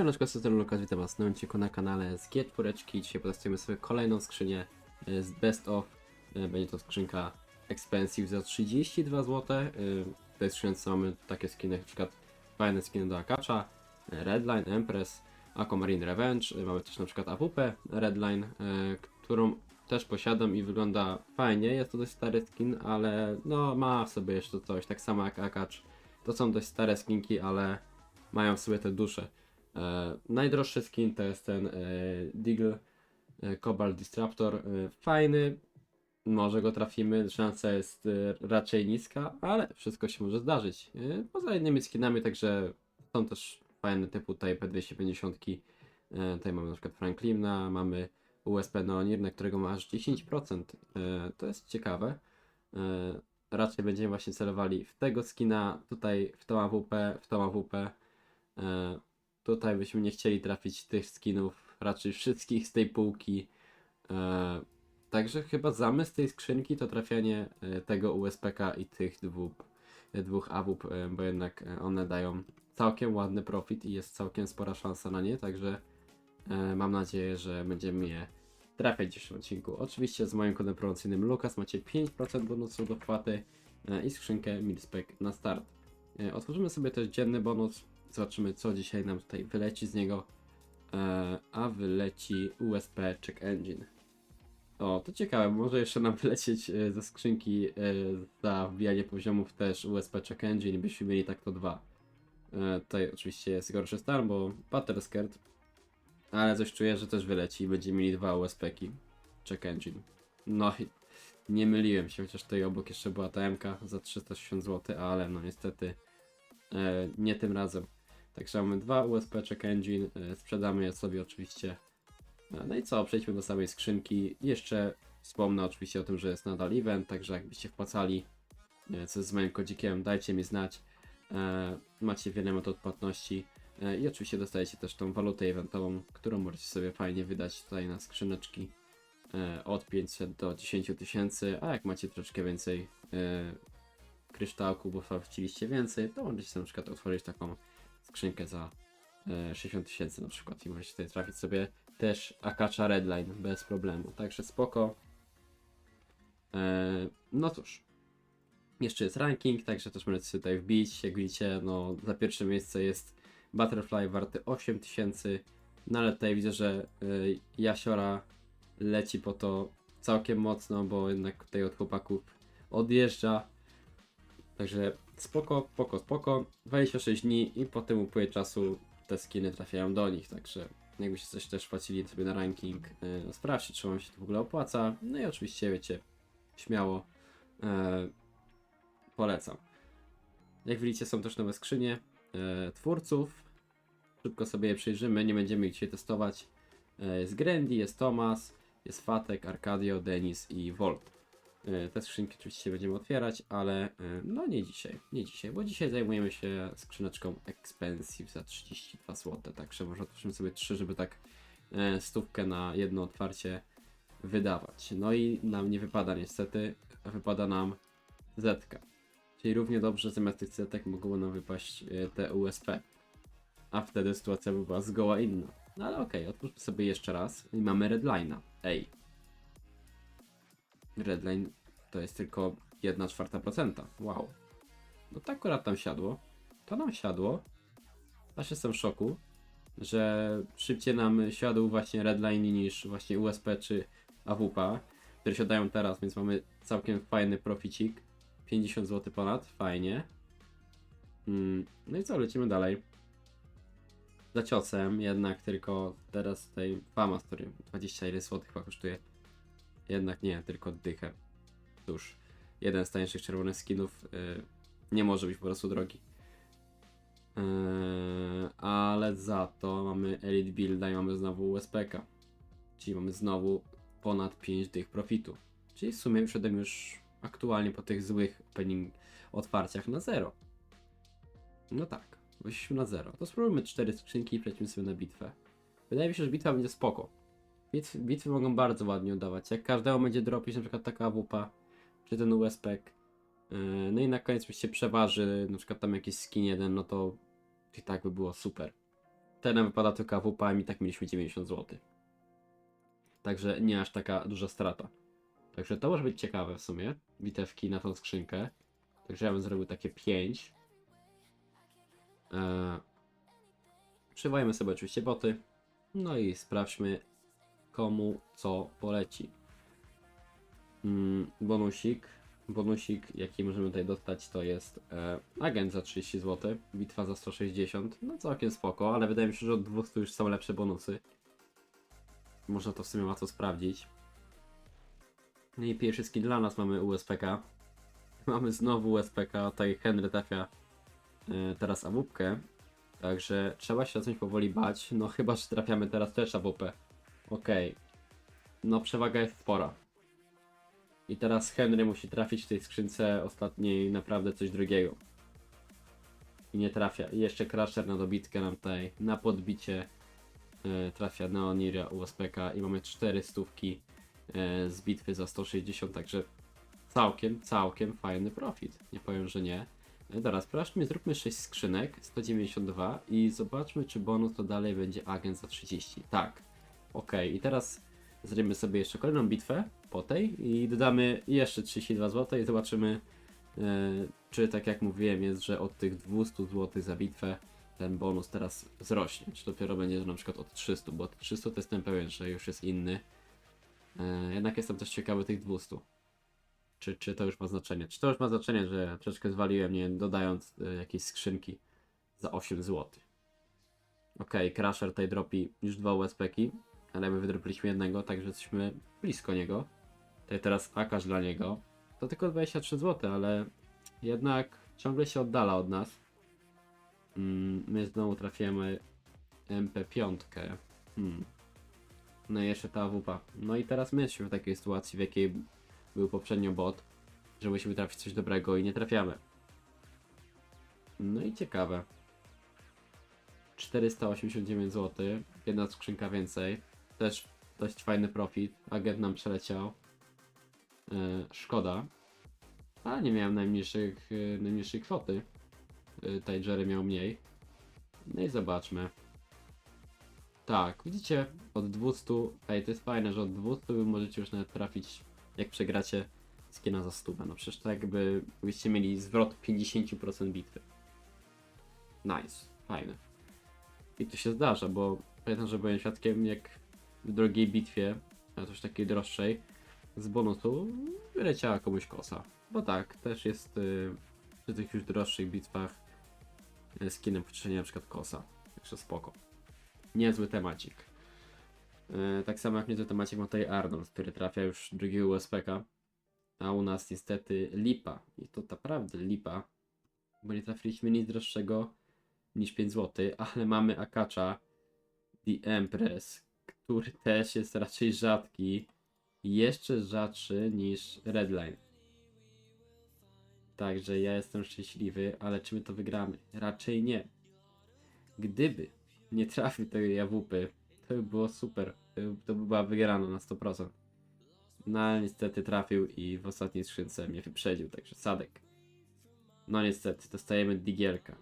Siemaneczko, z tego Lukas, witam was odcinku na kanale z G4. Dzisiaj potestujemy sobie kolejną skrzynię e, z Best of. E, Będzie to skrzynka Expensive za 32 zł. W tej skrzynce mamy takie skiny, jak na przykład fajne skiny do Akacza, e, Redline, Empress, Aquamarine Revenge. Mamy też na przykład AWP Redline, którą też posiadam i wygląda fajnie. Jest to dość stary skin, ale no ma w sobie jeszcze coś, tak samo jak Akacz. To są dość stare skinki, ale mają w sobie te dusze. E, najdroższy skin to jest ten e, Deagle e, Cobalt Disruptor. Fajny, może go trafimy, szansa jest raczej niska, ale wszystko się może zdarzyć. Poza innymi skinami, także są też fajne typu tutaj P250. E, tutaj mamy na przykład Franklina, mamy USP Neonir, na którego ma aż 10%. E, to jest ciekawe. Raczej będziemy właśnie celowali w tego skina, tutaj w tą AWP, w tą AWP. Tutaj byśmy nie chcieli trafić tych skinów, raczej wszystkich z tej półki. E, także chyba zamysł tej skrzynki to trafianie e, tego USPK i tych dwóch, e, dwóch AWP, bo jednak one dają całkiem ładny profit i jest całkiem spora szansa na nie, także mam nadzieję, że będziemy je trafiać w dzisiejszym odcinku. Oczywiście z moim kodem promocyjnym Lukas macie 5% bonusu do wpłaty i skrzynkę Milspec na start. Otworzymy sobie też dzienny bonus. Zobaczymy, co dzisiaj nam tutaj wyleci z niego. E, a wyleci USP Check Engine. O, to ciekawe, może jeszcze nam wylecieć e, ze skrzynki e, za wbijanie poziomów też USP Check Engine, byśmy mieli tak to dwa. E, tutaj oczywiście jest gorszy stan, bo Battlescared, ale coś czuję, że też wyleci i będziemy mieli dwa USP-ki Check Engine. No i nie myliłem się, chociaż tutaj obok jeszcze była ta MK za 360 zł, ale no niestety e, nie tym razem. Także mamy dwa USB Check Engine, e, sprzedamy je sobie oczywiście. E, no i co, przejdźmy do samej skrzynki. Jeszcze wspomnę oczywiście o tym, że jest nadal event, także jakbyście wpłacali e, co z moim kodzikiem, dajcie mi znać. Macie wiele metod płatności i oczywiście dostajecie też tą walutę eventową, którą możecie sobie fajnie wydać tutaj na skrzyneczki od 500 do 10 tysięcy, a jak macie troszeczkę więcej kryształku, bo chcieliście więcej, to możecie na przykład otworzyć taką skrzynkę za e, 60 tysięcy na przykład i możecie tutaj trafić sobie też Akacza Redline bez problemu, także spoko. E, no cóż, jeszcze jest ranking, także też możecie sobie tutaj wbić, jak widzicie, no za pierwsze miejsce jest Butterfly warty 8000, no ale tutaj widzę, że y, Jasiora leci po to całkiem mocno, bo jednak tutaj od chłopaków odjeżdża. Także spoko, spoko, spoko. 26 dni i po tym upływie czasu te skiny trafiają do nich, także jakbyście coś też płacili sobie na ranking, y, no sprawdźcie, czy wam się to w ogóle opłaca. No i oczywiście, wiecie, śmiało e, polecam. Jak widzicie, są też nowe skrzynie e, twórców. Szybko sobie je przejrzymy, nie będziemy ich dzisiaj testować. E, jest Grandy, jest Thomas, jest Fatek, Arcadio, Denis i Volt. E, Te skrzynki oczywiście będziemy otwierać, ale e, no nie dzisiaj, nie dzisiaj, bo dzisiaj zajmujemy się skrzyneczką Expensive za 32 zł, także może otworzymy sobie trzy, żeby tak e, stówkę na jedno otwarcie wydawać. No i nam nie wypada niestety, wypada nam Zetka. Czyli równie dobrze zamiast tych setek mogło nam wypaść te USP. A wtedy sytuacja by była zgoła inna. No ale okej, otwórzmy sobie jeszcze raz i mamy Redline'a. Ej. Redline to jest tylko 1 czwarta procenta. Wow. No tak akurat tam siadło. To nam siadło. Aż jestem w szoku, że szybciej nam siadł właśnie Redline niż właśnie USP czy AWP, które siadają teraz, więc mamy całkiem fajny proficik. 50 zł ponad, fajnie. Mm, no i co, lecimy dalej. Za ciosem, jednak tylko teraz tutaj Famas, który 21 zł chyba kosztuje. Jednak nie, tylko dychę. Cóż, jeden z tańszych czerwonych skinów y, nie może być po prostu drogi. Yy, ale za to mamy Elite Builda i mamy znowu USPK. Czyli mamy znowu ponad 5 dych profitu. Czyli w sumie wszedłem już aktualnie po tych złych opening otwarciach na zero. No tak, wyszliśmy na zero. To spróbujmy cztery skrzynki i przejdźmy sobie na bitwę. Wydaje mi się, że bitwa będzie spoko. Bitwy, bitwy mogą bardzo ładnie udawać. Jak każdemu będzie dropić na przykład taka AWP, czy ten USPek. No i na koniec się przeważy na przykład tam jakiś skin jeden, no to i tak by było super. Teraz wypada tylko AWP i tak mieliśmy 90 zł. Także nie aż taka duża strata. Także to może być ciekawe w sumie. Bitewki na tą skrzynkę. Także ja bym zrobił takie 5. Eee, sobie oczywiście boty. No i sprawdźmy komu co poleci. Mm, bonusik. Bonusik, jaki możemy tutaj dostać, to jest e, agent za 30 zł, bitwa za 160. No całkiem spoko, ale wydaje mi się, że od 200 już są lepsze bonusy. Można to w sumie łatwo sprawdzić. No i pierwszy skin dla nas mamy USPK. Mamy znowu USPK, tutaj Henry trafia e, teraz AWP. Także trzeba się zacząć powoli bać. No chyba, że trafiamy teraz też AWP. Okej. No przewaga jest spora. I teraz Henry musi trafić w tej skrzynce ostatniej naprawdę coś drugiego. I nie trafia. I jeszcze Crusher na dobitkę nam tutaj, na podbicie e, trafia Neoniria USPK i mamy 4 stówki e, z bitwy za 160, także całkiem, całkiem fajny profit. Nie powiem, że nie. E, Dobra, sprawdźmy, zróbmy 6 skrzynek, 192 i zobaczmy, czy bonus to dalej będzie agent za 30. Tak. Ok, i teraz zrobimy sobie jeszcze kolejną bitwę po tej i dodamy jeszcze 32 zł i zobaczymy, e, czy tak jak mówiłem jest, że od tych 200 zł za bitwę ten bonus teraz wzrośnie, czy dopiero będzie na przykład od 300, bo od 300 to jestem pewien, że już jest inny. E, jednak jestem też ciekawy tych 200. Czy, czy to już ma znaczenie? Czy to już ma znaczenie, że troszeczkę zwaliłem, nie dodając e, jakiejś skrzynki za 8 zł. Okej, Crusher tutaj dropi już dwa USP-ki, ale my wydropiliśmy jednego, także jesteśmy blisko niego. Tutaj teraz Akasz dla niego. To tylko 23 zł, ale jednak ciągle się oddala od nas. Mm, my znowu trafiamy MP5. Hmm. No i jeszcze ta AWP. No i teraz my jesteśmy w takiej sytuacji, w jakiej był poprzednio bot, że musimy trafić coś dobrego i nie trafiamy. No i ciekawe. 489 zł, jedna skrzynka więcej. Też dość fajny profit. Agent nam przeleciał. E, szkoda. Ale nie miałem najmniejszych, e, najmniejszej kwoty. E, tutaj Jerry miał mniej. No i zobaczmy. Tak, widzicie, od 200, ej, to jest fajne, że od 200 wy możecie już nawet trafić, jak przegracie skina za stówę. No przecież to jakby byście mieli zwrot 50% bitwy. Nice, fajne. I to się zdarza, bo pamiętam, że byłem świadkiem, jak w drugiej bitwie, a też takiej droższej, z bonusu wyleciała komuś kosa. Bo tak, też jest y, przy tych już droższych bitwach y, skinem pocieszenia na przykład kosa. Także spoko. Niezły temacik. Y, tak samo jak niezły temacik ma tutaj Arnold, który trafia już drugiego USPK. A u nas niestety lipa. I to naprawdę lipa. Bo nie trafiliśmy nic droższego niż 5 zł, ale mamy Akacza The Empress, który też jest raczej rzadki. Jeszcze rzadszy niż Redline. Także ja jestem szczęśliwy, ale czy my to wygramy? Raczej nie. Gdyby nie trafił tej jawupy, to by było super. To by, była wygrana na 100%. No ale niestety trafił i w ostatniej skrzynce mnie wyprzedził, także sadek. No niestety, dostajemy digielka.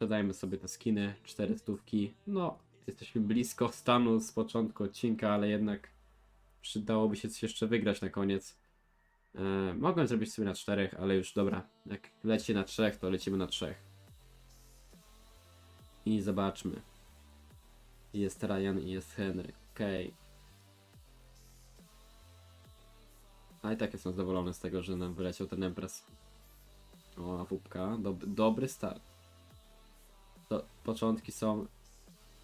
Dodajmy sobie te skiny, 4 stówki. No, jesteśmy blisko stanu z początku odcinka, ale jednak przydałoby się coś jeszcze wygrać na koniec. E, mogłem zrobić sobie na czterech, ale już dobra. Jak leci na trzech, to lecimy na trzech. I zobaczmy. Jest Ryan i jest Henry. Okej. A i tak jestem zadowolony z tego, że nam wyleciał ten Empress. O, AWP. Dob dobry start. To, początki są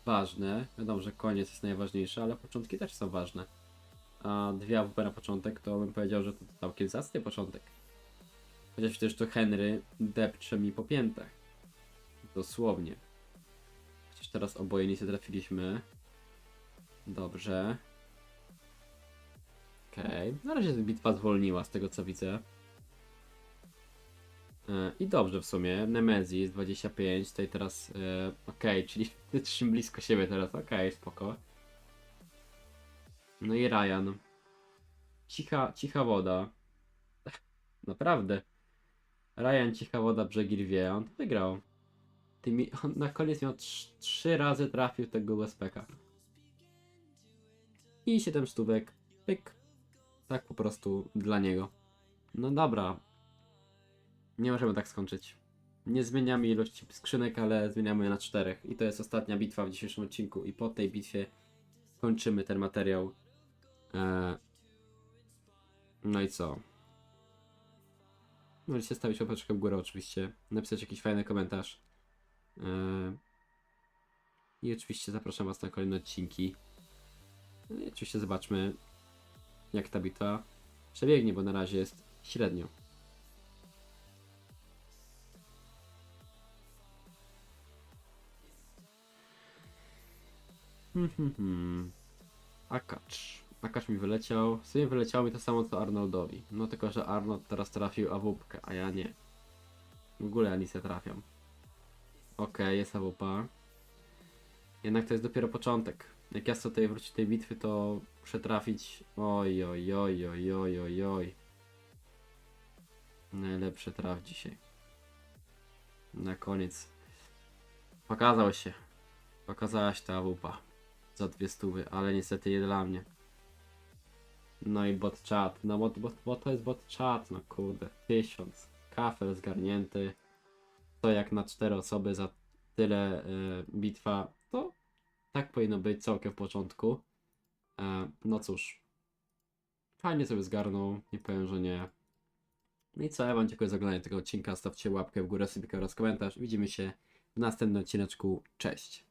ważne. Wiadomo, że koniec jest najważniejszy, ale początki też są ważne. A dwie AWP na początek, to bym powiedział, że to całkiem zacny początek. Chociaż też to Henry depcze mi po piętach. Dosłownie. Chociaż teraz oboje nie trafiliśmy. Dobrze. Okej. Na razie bitwa zwolniła z tego co widzę. E, I dobrze w sumie. Nemezis 25, tutaj teraz. E, Okej, czyli jesteśmy blisko siebie teraz. Okej, spoko. No i Ryan. Cicha, cicha woda. Naprawdę. Ryan, cicha woda, brzegi rwie. On to wygrał. tymi, on na koniec miał trz- trzy razy trafił tego bezpeka. I 7 stówek, pyk. Tak po prostu dla niego. No dobra. Nie możemy tak skończyć. Nie zmieniamy ilości skrzynek, ale zmieniamy je na czterech. I to jest ostatnia bitwa w dzisiejszym odcinku. I po tej bitwie kończymy ten materiał. Eee, no i co? Możecie stawić łapeczkę w górę oczywiście, napisać jakiś fajny komentarz. Eee, I oczywiście zapraszam Was na kolejne odcinki. No i oczywiście zobaczmy, jak ta bitwa przebiegnie, bo na razie jest średnio. Hmm, hmm, hmm. Akacz. Akacz mi wyleciał. W sumie wyleciało mi to samo co Arnoldowi. No tylko, że Arnold teraz trafił AWP, a ja nie. W ogóle ja nic nie trafiam. Okej, jest AWP. Jednak to jest dopiero początek. Jak ja chcę tutaj wrócić do tej bitwy, to muszę trafić. Oj, oj, oj, oj, oj, oj, oj. Najlepszy traf dzisiaj. Na koniec. Pokazał się. Pokazała się ta AWP za dwie stówy, ale niestety nie dla mnie. No i bot chat, no bo, bo, bo to jest bot chat, no kurde, tysiąc. Kafel zgarnięty. To jak na cztery osoby za tyle y, bitwa, to tak powinno być całkiem w początku. E, no cóż. Fajnie sobie zgarnął, nie powiem, że nie. No i co, ja wam dziękuję za oglądanie tego odcinka, stawcie łapkę w górę, subika oraz komentarz. Widzimy się w następnym odcineczku, cześć.